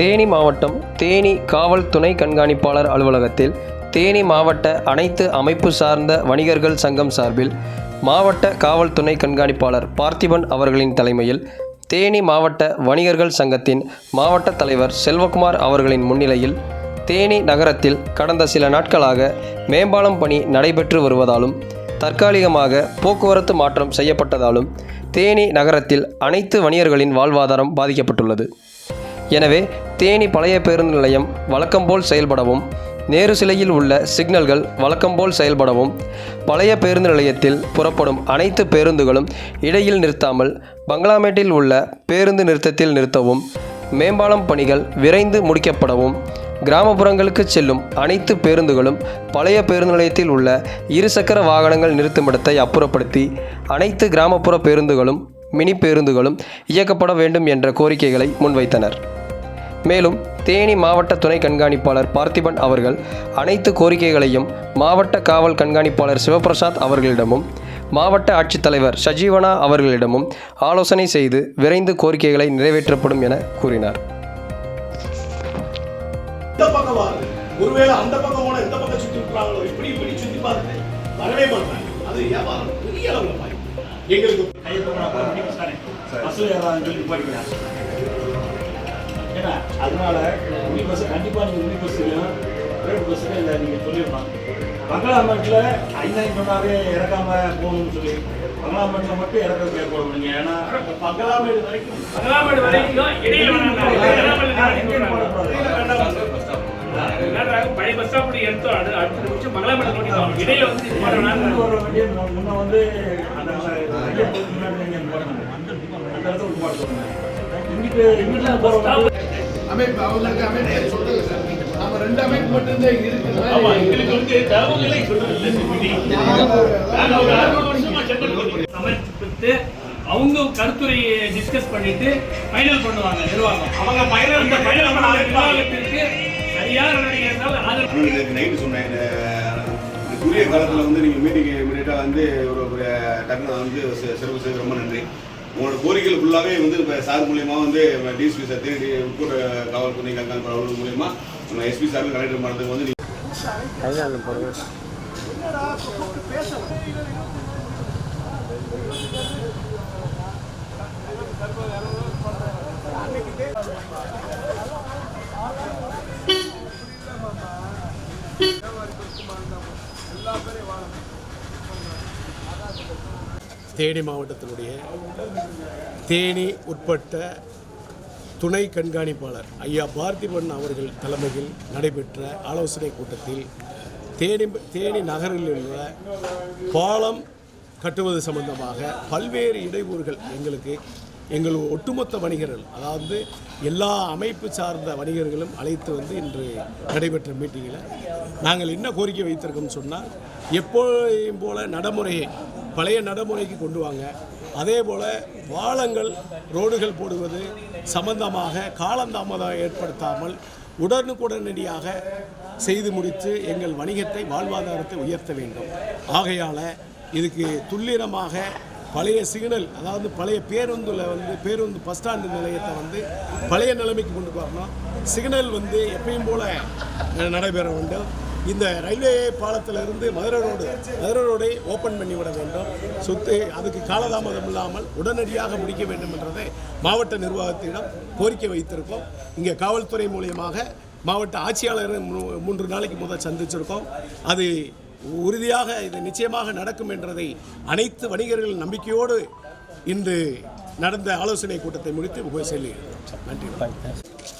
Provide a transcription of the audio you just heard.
தேனி மாவட்டம் தேனி காவல் துணை கண்காணிப்பாளர் அலுவலகத்தில் தேனி மாவட்ட அனைத்து அமைப்பு சார்ந்த வணிகர்கள் சங்கம் சார்பில் மாவட்ட காவல் துணை கண்காணிப்பாளர் பார்த்திபன் அவர்களின் தலைமையில் தேனி மாவட்ட வணிகர்கள் சங்கத்தின் மாவட்ட தலைவர் செல்வகுமார் அவர்களின் முன்னிலையில் தேனி நகரத்தில் கடந்த சில நாட்களாக மேம்பாலம் பணி நடைபெற்று வருவதாலும் தற்காலிகமாக போக்குவரத்து மாற்றம் செய்யப்பட்டதாலும் தேனி நகரத்தில் அனைத்து வணிகர்களின் வாழ்வாதாரம் பாதிக்கப்பட்டுள்ளது. எனவே தேனி பழைய பேருந்து நிலையம் வழக்கம்போல் செயல்படவும் நேரு சிலையில் உள்ள சிக்னல்கள் வழக்கம்போல் செயல்படவும் பழைய பேருந்து நிலையத்தில் புறப்படும் அனைத்து பேருந்துகளும் இடையில் நிறுத்தாமல் பங்களாமேட்டில் உள்ள பேருந்து நிறுத்தத்தில் நிறுத்தவும் மேம்பாலம் பணிகள் விரைந்து முடிக்கப்படவும் கிராமப்புறங்களுக்கு செல்லும் அனைத்து பேருந்துகளும் பழைய பேருந்து நிலையத்தில் உள்ள இருசக்கர வாகனங்கள் நிறுத்துமிடத்தை அப்புறப்படுத்தி அனைத்து கிராமப்புற பேருந்துகளும் மினி பேருந்துகளும் இயக்கப்பட வேண்டும் என்ற கோரிக்கைகளை முன்வைத்தனர். மேலும் தேனி மாவட்ட துணை கண்காணிப்பாளர் பார்த்திபன் அவர்கள் அனைத்து கோரிக்கைகளையும் மாவட்ட காவல் கண்காணிப்பாளர் சிவபிரசாத் அவர்களிடமும் மாவட்ட ஆட்சித்தலைவர் சஜீவனா அவர்களிடமும் ஆலோசனை செய்து விரைந்து கோரிக்கைகளை நிறைவேற்றப்படும் என கூறினார். ஒருவேளை அந்த பக்கம் போனா இந்த பக்கம் சுத்தி விட்டுறாங்களோ இப்படி இப்படி சுத்தி பார்த்துட்டு வரவே மாட்டாங்க. அது வியாபாரம் பெரிய அளவுல பாய் எங்களுக்கு பஸ்ல ஏறாதுன்னு சொல்லி போய்க்கிறாங்க ஏன்னா அதனால உரி பஸ் கண்டிப்பா நீங்க உரி பஸ்லையும் பிரைவேட் பஸ்ல இல்லை நீங்க சொல்லிடலாம். பங்களாமேட்டில் ஐந்தாயிரம் சொன்னாவே இறக்காம போகணும்னு சொல்லி பங்களாமேட்டில் மட்டும் இறக்க ஏற்பாடு பண்ணுங்க ஏன்னா பங்களாமேடு வரைக்கும் பங்களாமேடு வரைக்கும் இடையில பழைய பஸ் ஸ்டாப் எடுத்தோம். அடு- அடுத்த நிமிஷம் பங்களாமேடு இடையில வந்து. முன்ன வந்து அந்த முன்னாடி போடணும். அந்த இடத்துல. இங்கிட்டு இங்கிட்டு அமைப்பு அவங்களுக்கு அமைப்பு சொல்றது சார் நம்ம ரெண்டு அமைப்பு மட்டும்தான் ஆமா இருக்குது எங்களுக்கு வந்து தகவல்களை சொல்றது இல்லை சிபிடி. நாங்க ஒரு அறுபது வருஷமா சென்னை போகிறோம் சமர்ப்பித்து அவங்க கருத்துரையை டிஸ்கஸ் பண்ணிட்டு ஃபைனல் பண்ணுவாங்க நிர்வாகம். அவங்க பயணம் அந்த ஃபைனல் பண்ண நிர்வாகத்திற்கு சரியான இருந்தால் ஆதரவு நைட்டு சொன்னேன். குறுகிய காலத்தில் வந்து நீங்கள் மீட்டிங் இமீடியட்டாக வந்து ஒரு ஒரு டக்குனு வந்து சி- சிறப்பு செய்து ரொம்ப நன்றி. உங்களோட கோரிக்கைகள் ஃபுல்லாகவே வந்து இப்போ சார் மூலியமாக வந்து டிஎஸ்பி சார் தேடி உட்கூட காவல் துணை கண்காணிப்பு அவர்கள் மூலியமா நம்ம எஸ்பி சார் கலெக்டர் பண்ணுறதுக்கு வந்து நீங்க தேனி மாவட்டத்தினுடைய தேனி உட்பட்ட துணை கண்காணிப்பாளர் ஐயா பார்த்திபன் அவர்கள் தலைமையில் நடைபெற்ற ஆலோசனை கூட்டத்தில் தேனி தேனி நகரில் உள்ள பாலம் கட்டுவது சம்பந்தமாக பல்வேறு இடையூறுகள் எங்களுக்கு எங்கள் ஒட்டுமொத்த வணிகர்கள் அதாவது எல்லா அமைப்பு சார்ந்த வணிகர்களும் அழைத்து வந்து இன்று நடைபெற்ற மீட்டிங்கில் நாங்கள் என்ன கோரிக்கை வைத்திருக்கோம் சொன்னால் எப்போதையும் போல நடைமுறையை பழைய நடைமுறைக்கு கொண்டு வாங்க. அதே போல் பாலங்கள் ரோடுகள் போடுவது சம்பந்தமாக காலந்தாமதம் ஏற்படுத்தாமல் உடனுக்குடனடியாக செய்து முடித்து எங்கள் வணிகத்தை வாழ்வாதாரத்தை உயர்த்த வேண்டும். ஆகையால் இதுக்கு துல்லியமாக பழைய சிக்னல் அதாவது பழைய பேருந்தில் வந்து பேருந்து பஸ் ஸ்டாண்டு நிலையத்தை வந்து பழைய நிலைமைக்கு கொண்டு வரணும். சிக்னல் வந்து எப்பயும் போல நடைபெற வேண்டும். இந்த ரயில்வே பாலத்திலிருந்து மதுரை ரோடு மதுரை ரோடை ஓப்பன் பண்ணி விட வேண்டும். சொத்து அதுக்கு காலதாமதம் இல்லாமல் உடனடியாக முடிக்க வேண்டும் என்றதை மாவட்ட நிர்வாகத்திடம் கோரிக்கை வைத்திருக்கோம். இங்கே காவல்துறை மூலியமாக மாவட்ட ஆட்சியாளர் மூன்று நாளைக்கு முதல் சந்திச்சிருக்கோம். அது உறுதியாக இது நிச்சயமாக நடக்கும் என்றதை அனைத்து வணிகர்கள் நம்பிக்கையோடு இன்று நடந்த ஆலோசனை கூட்டத்தை முடித்து போய் செல்லுகிறோம் நன்றி.